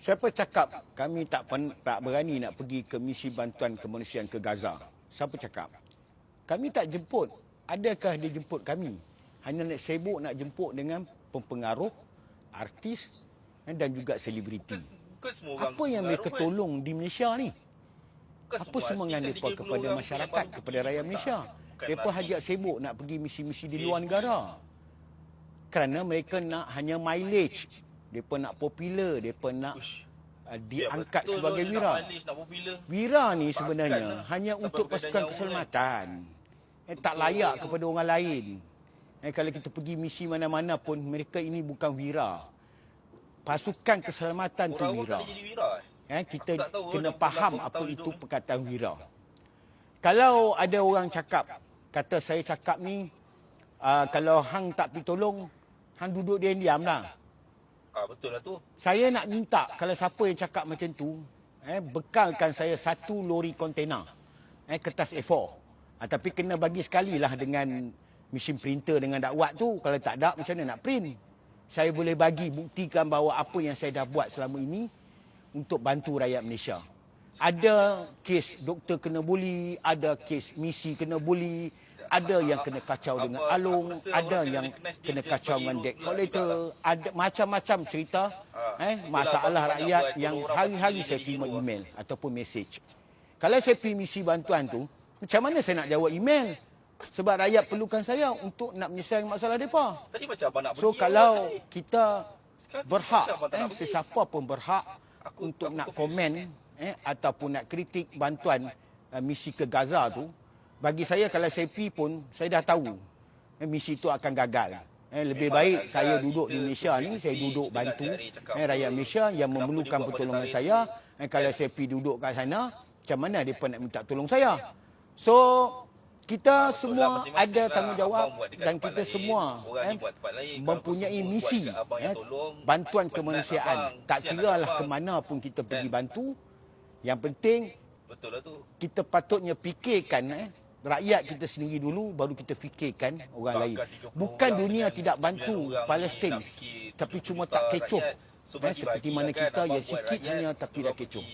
Siapa cakap kami tak pen, tak berani nak pergi ke misi bantuan kemanusiaan ke Gaza? Siapa cakap? Kami tak jemput. Adakah dia jemput kami? Hanya nak sibuk nak jemput dengan pempengaruh, artis eh, dan juga selebriti. Apa yang mereka pengaruh, tolong di Malaysia ni? Apa semua yang mereka 30 kepada masyarakat, kepada rakyat Malaysia? Mereka hajat sibuk nak pergi misi-misi di luar negara. Kerana mereka nak hanya mileage. Mereka nak popular, mereka nak Ush. uh, Ya, diangkat betul sebagai tu, wira. Nak malis, nak popular. Wira ni sebenarnya lah. hanya Sampai untuk pasukan keselamatan. Eh, tak layak kepada orang lain. Eh, kalau kita pergi misi mana-mana pun, mereka ini bukan wira. Pasukan keselamatan tu Orang-orang wira. wira eh. Eh, kita tahu kena faham 80 apa itu perkataan wira. Kalau ada orang cakap, kata saya cakap ni, uh, kalau hang tak pergi tolong, hang duduk diam-diam lah. Ah betul lah tu. Saya nak minta kalau siapa yang cakap macam tu, eh, bekalkan saya satu lori kontena eh, kertas A4. Ha, tapi kena bagi sekali lah dengan mesin printer dengan dakwat tu. Kalau tak ada, macam mana nak print? Saya boleh bagi buktikan bahawa apa yang saya dah buat selama ini untuk bantu rakyat Malaysia. Ada kes doktor kena buli, ada kes misi kena buli, ada yang kena kacau Apa- dengan alung, ada yang kena kacau dengan debt collector, ada macam-macam cerita Ah, eh masalah rakyat yang hari-hari saya terima email ataupun message. Kalau saya pergi misi bantuan tu, macam mana saya nak jawab email? Sebab rakyat perlukan saya untuk nak menyelesaikan masalah mereka. Tadi macam abang nak So kalau tadi. kita berhak, eh, sesiapa pun berhak Aku- untuk aku nak confused. komen eh, ataupun nak kritik bantuan uh, misi ke Gaza tu, bagi saya kalau saya pergi pun, saya dah tahu eh, misi tu akan gagal. Eh, lebih Memang baik gagal. saya duduk di Malaysia ni, saya duduk bantu eh, rakyat Malaysia yang memerlukan pertolongan saya. Eh, kalau saya pergi duduk kat sana, macam mana mereka nak minta tolong saya? So, kita Ah, lah, semua ada lah. tanggungjawab dan kita semua eh, mempunyai misi eh, bantuan kemanusiaan. Tak kira lah ke mana pun kita pergi Kan? bantu. Yang penting Betul lah tu. kita patutnya fikirkan eh, rakyat kita sendiri dulu baru kita fikirkan orang lain. Takkan 30 Bukan dunia tidak 9 bantu Palestin tapi 7 cuma tak kecoh. So Eh, bagi-bagi seperti mana kan, kita yang sikit hanya tapi dah kecoh.